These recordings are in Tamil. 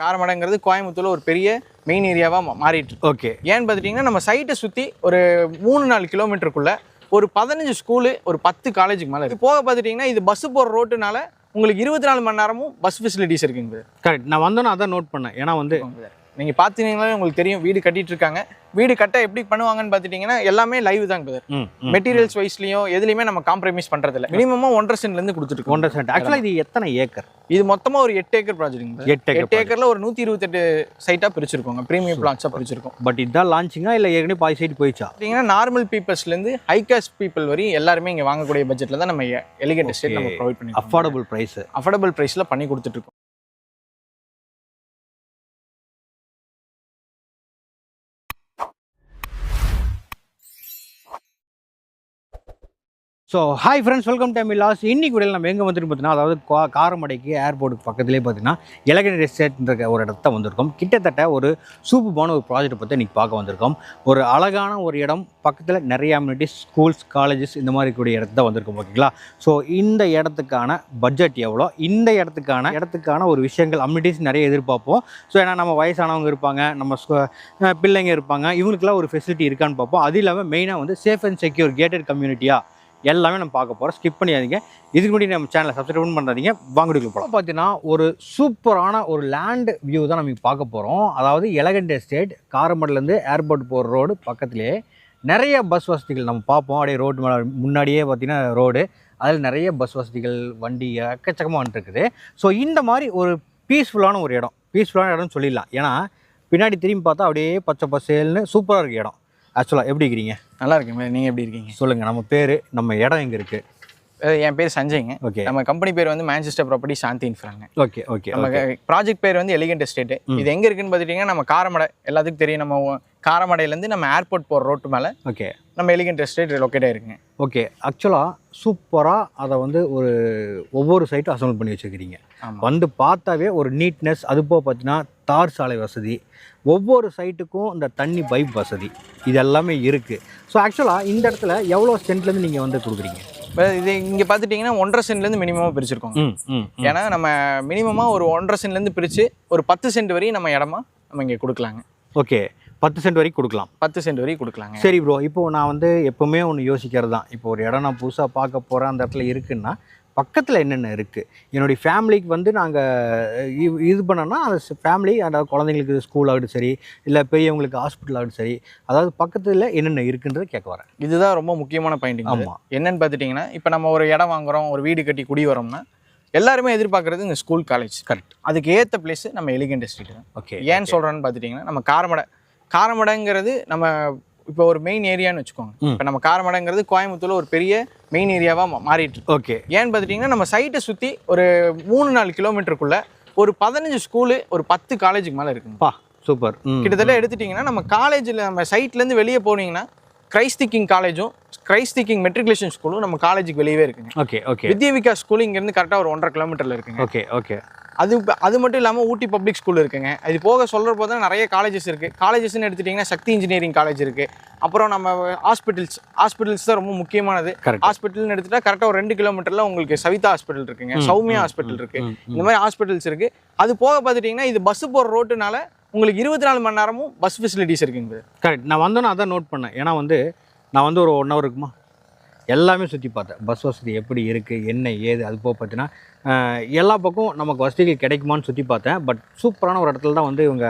காரமடைங்கிறது கோயம்புத்தூர்ல ஒரு பெரிய மெயின் ஏரியாவா மா- மாறிட்டு ஓகே ஏன்னு பார்த்துட்டிங்கன்னா நம்ம சைட்டை சுற்றி ஒரு மூணு நாலு கிலோமீட்டருக்குள்ள ஒரு பதினஞ்சு ஸ்கூலு ஒரு பத்து காலேஜுக்கு மேலே இது போக பார்த்துட்டிங்கன்னா இது பஸ் போகிற ரோட்டுனால உங்களுக்கு இருபத்தி நாலு மணி நேரமும் பஸ் ஃபெசிலிட்டிஸ் இருக்குங்க கரெக்ட் நான் வந்தோன்னே அதான் நோட் பண்ணேன். ஏன்னா வந்து நீங்கள் பார்த்தீங்கன்னாலே உங்களுக்கு தெரியும் வீடு கட்டிட்டு இருக்காங்க வீடு கட்ட எப்படி பண்ணுவாங்கன்னு பார்த்துட்டிங்கன்னா எல்லாமே லைவ் தாங்க பிரதர். மெட்டீரியல்ஸ் வைஸ்லையும் எதுலையுமே நம்ம காம்ப்ரமைஸ் பண்ணுறதில்ல மினிமமாக ஒன்றரை சென்ட்லேருந்து கொடுத்துட்டு ஒன்றரை சென்ட் ஆக்சுவலாக இது எத்தனை ஏக்கர்? இது மொத்தமாக ஒரு எட்டு ஏக்கர் ப்ராஜெக்ட் எட்டு எட்டு ஏக்கர்ல ஒரு நூற்றி இருபத்தெட்டு சைட்டாக பிரிச்சிருக்கோங்க. ப்ரீமியம் பிளாட்ஸாக பிரிச்சிருக்கோம். பட் இதுதான் லான்ச்சிங்கா இல்லை ஏற்கனவே பாதி சைடு போயிடுச்சா? பார்த்தீங்கன்னா நார்மல் பீப்புள்ஸ்லேருந்து ஹை காஸ்ட் பீப்புள் வரையும் எல்லாருமே இங்கே வாங்கக்கூடிய பட்ஜெட்டில் தான் நம்ம எலிகேட் எஸ்டேட் நம்ம ப்ரொவைட் பண்ணி அஃபோர்டபுள் ப்ரைஸ் அஃபோர்டபுள் ப்ரைஸில் பண்ணி கொடுத்துட்டு so hi friends welcome time loss இன்றைக்கு கூட நம்ம எங்கே வந்துட்டு பார்த்தீங்கன்னா அதாவது கா- காரமடைக்கு ஏர்போர்ட்டுக்கு பக்கத்துலேயே பார்த்தீங்கன்னா எலகன் எஸ்டேட்ன்ற ஒரு இடத்த வந்திருக்கோம். கிட்டத்தட்ட ஒரு சூப்பரான ஒரு ப்ராஜெக்ட் பற்றி இன்றைக்கி பார்க்க வந்திருக்கோம். ஒரு அழகான ஒரு இடம் பக்கத்தில் நிறைய அம்யூனிட்டிஸ் ஸ்கூல்ஸ் காலேஜஸ் இந்த மாதிரி கூடிய இடத்த வந்திருக்கோம் ஓகேங்களா ஸோ இந்த இடத்துக்கான பட்ஜெட் எவ்வளோ? இந்த இடத்துக்கான இடத்துக்கான ஒரு விஷயங்கள் அம்யூனிட்டிஸ் நிறைய எதிர்பார்ப்போம். ஸோ ஏன்னா நம்ம வயசானவங்க இருப்பாங்க நம்ம பிள்ளைங்க இருப்பாங்க இவங்களுக்குலாம் ஒரு ஃபெசிலிட்டி இருக்கான்னு பார்ப்போம். அது இல்லாமல் மெயினாக வந்து சேஃப் அண்ட் செக்யூர் கேட்டட் கம்யூனிட்டியாக எல்லாமே நம்ம பார்க்க போகிறோம் ஸ்கிப் பண்ணியாதீங்க. இதுக்கு முன்னாடி நம்ம சேனலை சப்ஸ்கிரைப் பண்ணாதீங்க. வாங்கடிக்கு போகலாம் பார்த்தீங்கன்னா ஒரு சூப்பரான ஒரு லேண்ட் வியூ தான் நம்ம பார்க்க போகிறோம் அதாவது எலகண்ட் எஸ்டேட் காரமடலேருந்து ஏர்போர்ட் போகிற ரோடு பக்கத்துலேயே நிறைய பஸ் வசதிகள் நம்ம பார்ப்போம். அப்படியே ரோடு மேலே முன்னாடியே பார்த்தீங்கன்னா ரோடு அதில் நிறைய பஸ் வசதிகள் வண்டி எக்கச்சக்கமாக வந்துட்டுருக்குது ஸோ இந்த மாதிரி ஒரு பீஸ்ஃபுல்லான ஒரு இடம் பீஸ்ஃபுல்லான இடம்னு சொல்லிடலாம். ஏன்னா பின்னாடி திரும்பி பார்த்தா அப்படியே பச்சை பசேல்னு சூப்பராக இருக்குது இடம். ஆக்சுவலாக எப்படி இருக்கிறீங்க? நல்லா இருக்குங்க நீங்கள் எப்படி இருக்கீங்க? சொல்லுங்கள் நம்ம பேர் நம்ம இடம் எங்கே இருக்குது என் பேர் சஞ்சய்ங்க. ஓகே. நம்ம கம்பெனி பேர் வந்து மேன்செஸ்டர் ப்ராப்பர்ட்டி சாந்தி இன்ஃப்ராங்க ஓகே ஓகே நம்ம ப்ராஜெக்ட் பேர் வந்து எலிகண்ட் எஸ்டேட் இது எங்கே இருக்குன்னு பார்த்துட்டிங்கன்னா நம்ம காரமடை எல்லாத்துக்கும் தெரியும். நம்ம காரமடையிலேருந்து நம்ம ஏர்போர்ட் போகிற ரோட்டு மேலே. ஓகே. நம்ம எலிகண்ட் எஸ்டேட் லொக்கேட் ஆயிருக்குங்க. ஓகே ஆக்சுவலாக சூப்பராக அதை வந்து ஒரு ஒவ்வொரு சைட்டும் அசம்பிள் பண்ணி வச்சுக்கிறீங்க ஆமாம் வந்து பார்த்தாவே ஒரு நீட்னஸ் அது போக பார்த்தீங்கன்னா தார் சாலை வசதி ஒவ்வொரு சைட்டுக்கும் இந்த தண்ணி பைப் வசதி இது எல்லாமே இருக்குது ஸோ ஆக்சுவலாக இந்த இடத்துல எவ்வளோ சென்ட்லேருந்து நீங்கள் வந்து கொடுக்குறீங்க? இது இங்கே பார்த்துட்டிங்கன்னா ஒன்றரை சென்ட்லேருந்து மினிமமாக பிரிச்சிருக்கோங்க. ம் ம் ஏன்னா நம்ம மினிமமாக ஒரு ஒன்றரை சென்ட்லேருந்து பிரித்து ஒரு பத்து சென்ட் வரையும் நம்ம இடமா நம்ம இங்கே கொடுக்கலாங்க. ஓகே பத்து சென்ட் வரைக்கும் கொடுக்கலாம். பத்து சென்ட் வரையும் கொடுக்கலாங்க. சரி ப்ரோ இப்போ நான் வந்து எப்போவுமே ஒன்று யோசிக்கிறது தான். இப்போ ஒரு இடம் நான் புதுசாக பார்க்க போகிறேன் அந்த இடத்துல இருக்குன்னா பக்கத்தில் என்னென்ன இருக்குது என்னுடைய ஃபேமிலிக்கு வந்து நாங்கள் இது பண்ணோன்னா அந்த ஃபேமிலி அதாவது குழந்தைங்களுக்கு ஸ்கூல் ஆகட்டும் சரி இல்லை பெரியவங்களுக்கு ஹாஸ்பிட்டல் ஆகட்டும் சரி அதாவது பக்கத்தில் என்னென்ன இருக்குன்றதை கேட்க வரேன். இதுதான் ரொம்ப முக்கியமான பாயிண்ட் ஆமாம் என்னன்னு பார்த்துட்டிங்கன்னா இப்போ நம்ம ஒரு இடம் வாங்குறோம் ஒரு வீடு கட்டி குடி வரோம்னா எல்லாருமே எதிர்பார்க்கறது இந்த ஸ்கூல் காலேஜ் கரெக்ட் அதுக்கு ஏற்ற பிளேஸ் நம்ம எலிகண்ட் எஸ்டேட் தான். ஓகே ஏன்னு சொல்கிறேன்னு பார்த்துட்டிங்கன்னா நம்ம காரமடை. காரமடைங்கிறது நம்ம இப்போ ஒரு மெயின் ஏரியான்னு வச்சுக்கோங்க. இப்போ நம்ம காரமடைங்கிறது கோயம்புத்தூர்ல ஒரு பெரிய மெயின் ஏரியாவாக மாறிட்டு இருக்கு. ஓகே ஏன்னு பார்த்துட்டிங்கன்னா நம்ம சைட்டை சுற்றி ஒரு மூணு நாலு கிலோமீட்டருக்குள்ள ஒரு பதினஞ்சு ஸ்கூலு ஒரு பத்து காலேஜுக்கு மேலே இருக்குங்க. பா சூப்பர் கிட்டத்தட்ட எடுத்துட்டிங்கன்னா நம்ம காலேஜில் நம்ம சைட்லேருந்து வெளியே போனீங்கன்னா கிரைஸ்தி கிங் காலேஜும் கிரைஸ்தி கிங் மெட்ரிகுலேஷன் ஸ்கூலும் நம்ம காலேஜுக்கு வெளியவே இருக்குங்க. Okay okay Vidya Vikas school இங்கேருந்து கரெக்டாக ஒரு ஒன்றரை கிலோமீட்டரில் இருக்குங்க. ஓகே ஓகே அது அது மட்டும் இல்லாமல் ஊட்டி பப்ளிக் ஸ்கூல் இருக்குங்க. அது போக சொல்கிற போது தான் நிறைய காலேஜஸ் இருக்குது காலேஜஸ்னு எடுத்துட்டிங்கன்னா சக்தி இன்ஜினியரிங் காலேஜ் இருக்குது அப்புறம் நம்ம ஹாஸ்பிட்டல்ஸ் ஹாஸ்பிட்டல்ஸ் தான் ரொம்ப முக்கியமானது. ஹாஸ்பிட்டல்னு எடுத்துட்டா கரெக்டாக ஒரு ரெண்டு கிலோமீட்டரில் உங்களுக்கு சவிதா ஹாஸ்பிட்டல் இருக்குங்க. சௌமியா ஹாஸ்பிட்டல் இருக்குது இந்த மாதிரி ஹாஸ்பிட்டல்ஸ் இருக்குது அது போக பார்த்துட்டிங்கன்னா இது பஸ் போகிற ரோட்டுனால உங்களுக்கு இருபத்தி நாலு மணி நேரமும் பஸ் ஃபெசிலிட்டிஸ் இருக்குங்க கரெக்ட் நான் வந்தோன்னே அதான் நோட் பண்ணேன். ஏன்னா வந்து நான் வந்து ஒரு ஒன் ஹவர் இருக்குமா? எல்லாமே சுற்றி பார்த்தேன். பஸ் வசதி எப்படி இருக்குது என்ன ஏது அது போக பார்த்தீங்கன்னா எல்லா பக்கம் நமக்கு வசதிகள் கிடைக்குமான்னு சுற்றி பார்த்தேன். பட் சூப்பரான ஒரு இடத்துல தான் வந்து இவங்க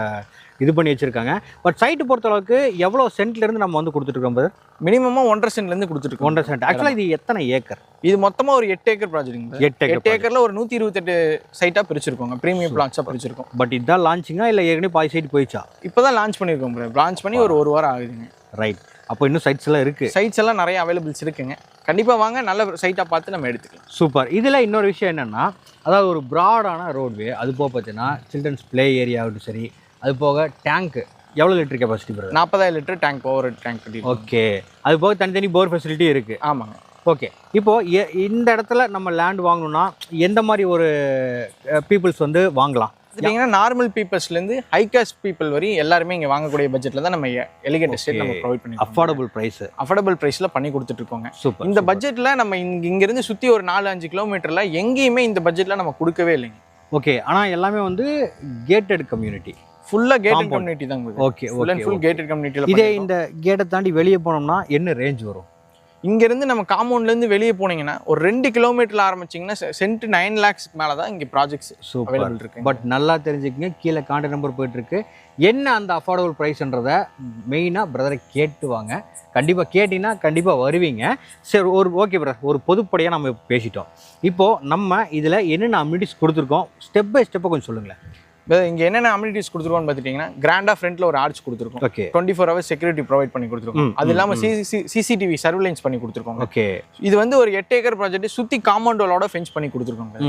இது பண்ணி வச்சுருக்காங்க. பட் சைட்டு பொறுத்தளவுக்கு எவ்வளோ சென்ட்லேருந்து நம்ம வந்து கொடுத்துட்ருக்கோம் போது மினிமமாக ஒன்றரை சென்ட்லேருந்து கொடுத்துருக்கோம் ஒன்றரை சென்ட். ஆக்சுவலாக இது எத்தனை ஏக்கர்? இது மொத்தமாக ஒரு எட்டு ஏக்கர் ப்ராஜெக்ட் எட்டு எட்டு ஏக்கரில் ஒரு நூற்றி இருபத்தெட்டு சைட்டாக பிரிச்சிருக்கோங்க. ப்ரீமியம் பிளாட்ஸாக பிரிச்சிருக்கோம். பட் இதுதான் லான்ச்சிங்கா இல்லை ஏற்கனவே பாதி சைடு போயிடுச்சா? இப்போ தான் லான்ச் பண்ணியிருக்கோம் லான்ச் பண்ணி ஒரு ஒரு வாரம் ஆகுதுங்க. ரைட் அப்போ இன்னும் சைட்ஸ் எல்லாம் இருக்குது சைட்ஸ் எல்லாம் நிறைய அவைலபிள்ஸ் இருக்குங்க. கண்டிப்பாக வாங்க நல்ல சைட்டாக பார்த்து நம்ம எடுத்துக்கலாம். சூப்பர் இதில் இன்னொரு விஷயம் என்னென்னா அதாவது ஒரு ப்ராடான ரோட்வே அது போக பார்த்தீங்கன்னா சில்ட்ரன்ஸ் ப்ளே ஏரியா ஆகட்டும் சரி அது போக டேங்க்கு எவ்வளோ லிட்டர் கெப்பாசிட்டி பிரதர் நாற்பதாயிரம் லிட்டர் டேங்க் பவர் டேங்க் கட்டி ஓகே அது போக தனித்தனி போர் ஃபெசிலிட்டி இருக்குது ஆமாங்க. ஓகே இப்போது இந்த இடத்துல நம்ம லேண்ட் வாங்கணும்னா எந்த மாதிரி ஒரு பீப்புள்ஸ் வந்து வாங்கலாம்? பார்த்தீங்கன்னா நார்மல் பீப்புள்ஸ்லேருந்து ஹை காஸ்ட் பீப்புள் வரையும் எல்லாருமே இங்கே வாங்கக்கூடிய பட்ஜெட்டில் தான் நம்ம எலிகேட் எஸ்டேட் நம்ம ப்ரொவைட் பண்ணி அஃபோர்டபுள் ப்ரைஸு அஃபோர்டபுள் ப்ரைஸில் பண்ணி கொடுத்துட்டு இருக்கோங்க. சூப்பர் இந்த பட்ஜெட்டில் நம்ம இங்க இங்கேருந்து சுற்றி ஒரு நாலு அஞ்சு கிலோமீட்டரில் எங்கேயுமே இந்த பட்ஜெட்டில் நம்ம கொடுக்கவே இல்லைங்க. ஓகே ஆனால் எல்லாமே வந்து கேட்டட் கம்யூனிட்டி ஃபுல்லா கேட்டட். கம்யூனிட்டி தாங்க okay full and full gated கம்யூனிட்டியில இதே இந்த கேட்டை தாண்டி வெளியே போனோம்னா என்ன ரேஞ்ச் வரும்? இங்க இருந்து நம்ம காம்பவுண்ட்ல இருந்து வெளியே போனீங்கன்னா ஒரு ரெண்டு கிலோமீட்டர்ல ஆரம்பிச்சீங்கன்னா சென்ட் நைன் லேக்ஸ் மேல தான் இங்க ப்ராஜெக்ட்ஸ் சூப்பர் அவைலபிள் இருக்கு. பட் நல்லா தெரிஞ்சுக்கங்க கீழே கான்டாக்ட் நம்பர் போயிட்டு இருக்கு என்ன அந்த அஃபோர்டபுள் ப்ரைஸ்ன்றத மெயினாக பிரதரை கேட்டு வாங்க. கண்டிப்பாக கேட்டிங்கன்னா கண்டிப்பாக வருவீங்க. சரி ஒரு ஓகே பிரதர் ஒரு பொதுப்படையாக நம்ம பேசிட்டோம். இப்போது நம்ம இதில் என்னென்ன அம்யூனிட்டிஸ் கொடுத்துருக்கோம்? ஸ்டெப் பை ஸ்டெப்பாக கொஞ்சம் சொல்லுங்களேன். இங்க என்னென்ன அம்யூனிட்டிஸ் கொடுத்துருக்கோம்னு பார்த்துட்டீங்கன்னா கிராண்டா ஃப்ரண்ட்ல ஒரு ஆர்ச் கொடுத்துருக்கோம். Okay twenty four hours security provide பண்ணி கொடுத்துருக்கோம். அது இல்லாம ம், சிசிடிவி சர்வேலன்ஸ் பண்ணி கொடுத்துருக்கோம் ஓகே இது வந்து ஒரு எட்டு ஏக்கர் ப்ராஜெக்ட் சுத்தி காம்பவுண்டோட ஃபென்ஸ் பண்ணி கொடுத்துருக்கோங்க.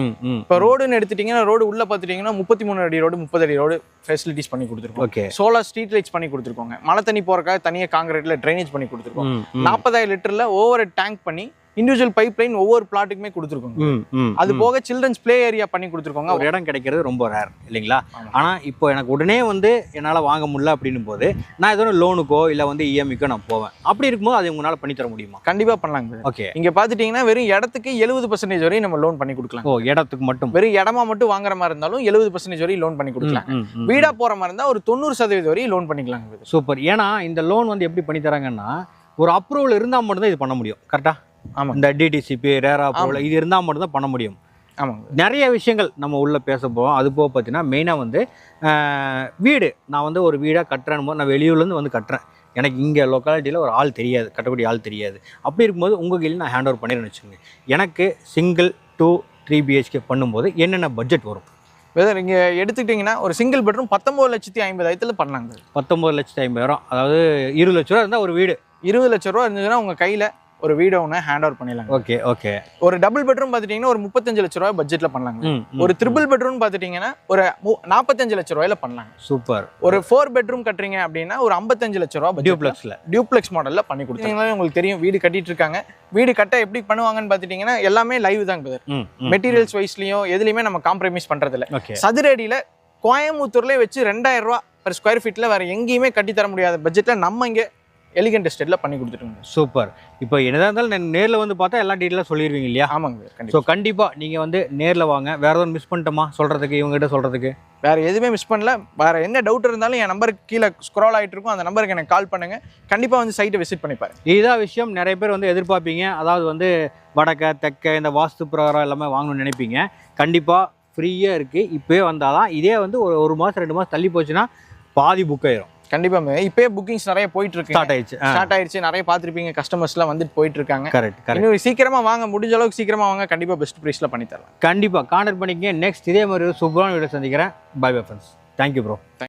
இப்போ ரோடுன்னு எடுத்துட்டீங்கன்னா ரோடு உள்ள பார்த்துட்டீங்கன்னா முப்பத்தி மூணு அடி ரோடு முப்பது அடி ரோடு ஃபெசிலிட்டிஸ் பண்ணி கொடுத்துருக்கோம். ஓகே சோலார் ஸ்ட்ரீட் லைட்ஸ் பண்ணி கொடுத்துருக்கோங்க. மழை தண்ணி போறக்காக தனியாக காங்கிரீட்ல ட்ரைனேஜ் பண்ணி கொடுத்துருக்கோம். நாற்பதாயிரம் லிட்டர்ல ஓவர் டேங்க் பண்ணி இண்டிவிஜுவல் பைப் லைன் ஒவ்வொரு பிளாட்டுக்குமே கொடுத்துருக்கோங்க. அது போக சில்ட்ரன்ஸ் ப்ளே ஏரியா பண்ணி கொடுத்துருக்கோங்க. ஒரு இடம் கிடைக்கிறது ரொம்ப ரேர் இல்லைங்களா. ஆனால் இப்போ எனக்கு உடனே வந்து என்னால் வாங்க முடியல அப்படின்னும் போது நான் ஏதோ லோனுக்கோ இல்லை வந்து இஎம்ஐக்கோ நான் போவேன். அப்படி இருக்கும்போது அதை உங்களால் பண்ணி தர முடியுமா? கண்டிப்பா பண்ணலாங்க. ஓகே. இங்க பாத்துட்டீங்கன்னா வெறும் இடத்துக்கு எழுபது பர்சன்டேஜ் வரையும் நம்ம லோன் பண்ணி கொடுக்கலாம். ஓ இடத்துக்கு மட்டும். வெறும் இடமா மட்டும் வாங்குற மாதிரி இருந்தாலும் எழுபது பர்சன்டேஜ் வரையும் லோன் பண்ணி கொடுக்கலாம். ம், ம், ம். வீடா போற மாதிரி இருந்தா ஒரு தொண்ணூறு சதவீதம் வரையும் லோன் பண்ணிக்கலாங்க. சூப்பர். ஏன்னா இந்த லோன் வந்து எப்படி பண்ணி தராங்கன்னா ஒரு அப்ரூவல் இருந்தால் மட்டும்தான் இது பண்ண முடியும். கரெக்டா ஆமாங்க இந்த டிடிசிபி ரேரா அப்ரூவல் இது இருந்தால் மட்டும்தான் பண்ண முடியும். ஆமாங்க நிறைய விஷயங்கள் நம்ம உள்ள பேச போகிறோம் அது போக பார்த்தீங்கன்னா மெயினாக வந்து வீடு. நான் வந்து ஒரு வீடாக கட்டுறேன் போது நான் வெளியூர்லேருந்து வந்து கட்டுறேன். எனக்கு இங்கே லொக்காலிட்டியில் ஒரு ஆள் தெரியாது. கட்டக்கூடிய ஆள் தெரியாது. அப்படி இருக்கும்போது உங்கள் கையில் நான் ஹேண்ட் ஓவர் பண்ணிடுறேன்னு வச்சுக்கோங்க. எனக்கு சிங்கிள் டூ த்ரீ பிஹெச்கே பண்ணும்போது என்னென்ன பட்ஜெட் வரும்? வெதர் இங்க எடுத்துக்கிட்டீங்கன்னா ஒரு சிங்கிள் பெட்ரூம் பத்தொன்பது லட்சத்தி ஐம்பதாயிரத்துல பண்ணலாங்க பத்தொம்பது லட்சத்தி ஐம்பதாயிரம். அதாவது இருபது லட்ச ரூபா இருந்தால் ஒரு வீடு. இருபது லட்ச ரூபா இருந்ததுன்னா உங்க கையில ஒரு வீடை ஒன்று ஹேண்ட் ஓவர் பண்ணிடலாங்க. Okay okay. ஒரு டபுள் பெட்ரூம் பார்த்துட்டீங்கன்னா ஒரு முப்பத்தஞ்சு லட்ச ரூபாய் பட்ஜெட்ல பண்ணலாங்க. ஒரு ட்ரிபிள் பெட்ரூம் பார்த்துட்டீங்கன்னா ஒரு நாற்பத்தஞ்சு லட்ச ரூபாயில பண்ணலாங்க. சூப்பர். ஒரு ஃபோர் பெட்ரூம் கட்டுறீங்க அப்படின்னா ஒரு ஐம்பத்தஞ்சு லட்ச ரூபா டியூப்ளெக்ஸ் டியூப்ளெக்ஸில் டியூப்ளெக்ஸ் மாடல்ல பண்ணி கொடுத்தீங்கன்னா உங்களுக்கு தெரியும் வீடு கட்டிட்டு இருக்காங்க. வீடு கட்ட எப்படி பண்ணுவாங்கன்னு பார்த்துட்டீங்கன்னா எல்லாமே லைவ் தாங்க பிரதர் மெட்டீரியல்ஸ் வைஸ்லயும் எதுலையுமே நம்ம காம்ப்ரமைஸ் பண்றது இல்ல ஓகே. சதுர அடியில கோயம்புத்தூர்லயே வச்சு ரெண்டாயிரம் ரூபா per ஸ்கொயர் ஃபீட்ல வேற எங்கேயுமே கட்டி தர முடியாத பட்ஜெட்ல நம்ம இங்க எலிகண்ட் எஸ்டேட்ல பண்ணி கொடுத்துருங்க சூப்பர் இப்போ என்னதான் இருந்தாலும் நேரில் வந்து பார்த்தா எல்லா டீட்டெயிலாக சொல்லிடுவீங்க இல்லையா? ஆமாங்க ஸோ கண்டிப்பா கண்டிப்பாக நீங்கள் வந்து நேரில் வாங்க. வேற ஏதாவது மிஸ் பண்ணிட்டோமா? சொல்கிறதுக்கு இவங்ககிட்ட சொல்கிறதுக்கு வேற எதுவுமே மிஸ் பண்ணல. வேற என்ன டவுட் இருந்தாலும் என் நம்பருக்கு கீழே ஸ்க்ரால் ஆயிட்டு இருக்கும். அந்த நம்பருக்கு எனக்கு கால் பண்ணுங்க. கண்டிப்பா வந்து சைட்டை விசிட் பண்ணி பாருங்க. இதுதான் விஷயம் நிறைய பேர் வந்து எதிர்பார்ப்பீங்க. அதாவது வந்து வடக்க தெக்க இந்த வாஸ்து பிரகாரம் எல்லாமே வாங்கணும்னு நினைப்பீங்க. கண்டிப்பாக ஃப்ரீயாக இருக்குது இப்போயே வந்தால் தான் இதே வந்து ஒரு ஒரு மாதம் ரெண்டு மாதம் தள்ளி போச்சுன்னா பாதி புக் ஆயிரும். கண்டிப்பா ma'am. இப்பயே புக்கிங்ஸ் நிறைய போயிட்டு இருக்கு ஸ்டார்ட் ஆயிடுச்சு ஸ்டார்ட் ஆயிடுச்சு. நிறைய பார்த்துருப்பீங்க. கஸ்டமர்ஸ் எல்லாம் வந்துட்டு போயிட்டு இருக்காங்க கரெக்ட் கரெக்ட் சீக்கிரமா வாங்க முடிஞ்ச அளவுக்கு சீக்கிரமா வாங்க. கண்டிப்பா பெஸ்ட் ப்ரைஸ்ல பண்ணி தரலாம். கண்டிப்பாக கான்டாக்ட் பண்ணிக்கங்க. நெக்ஸ்ட் இதே மாதிரி ஒரு சூப்பரான வீடியோ சந்திக்கிறேன். Bye bye friends thank you bro